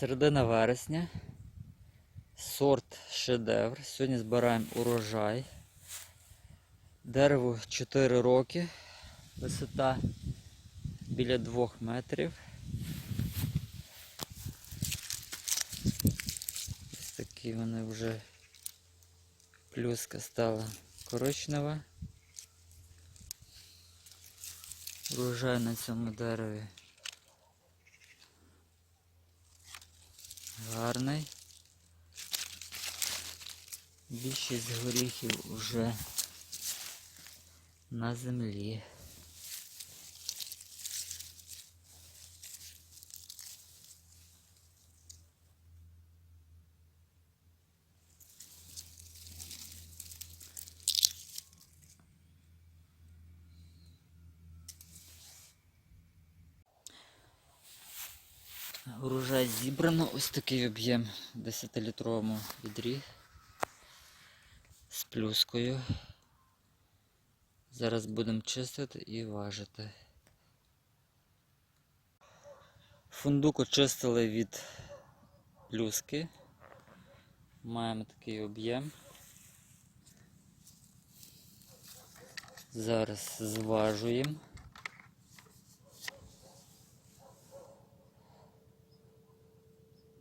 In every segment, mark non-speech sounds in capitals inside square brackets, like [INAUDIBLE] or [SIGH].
Середина вересня. Сорт шедевр. Сьогодні збираємо урожай. Дереву 4 роки. Висота біля 2 метрів. Ось такі вони вже плюска стала коричнева. Урожай на цьому дереві гарний. Більшість горіхів вже на землі. Урожай зібрано, ось такий об'єм в 10-літровому відрі з плюскою. Зараз будемо чистити і важити. Фундук очистили від плюски. Маємо такий об'єм. Зараз зважуємо.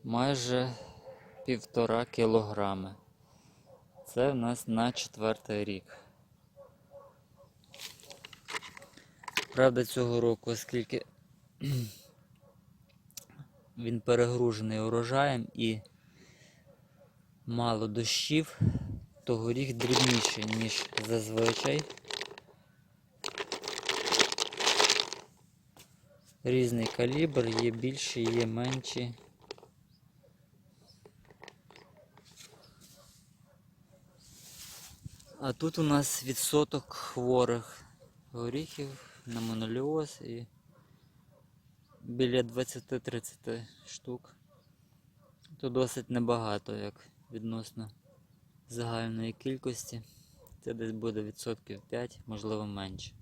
Майже півтора кілограми. Це в нас на четвертий рік. Правда, цього року, оскільки [CLEARS THROAT] він перегружений урожаєм і мало дощів, то горіх дрібніший, ніж зазвичай. Різний калібр, є більші, є менші. А тут у нас відсоток хворих горіхів на моноліоз і біля 20-30 штук. То досить небагато, як відносно загальної кількості. Це десь буде відсотків 5, можливо менше.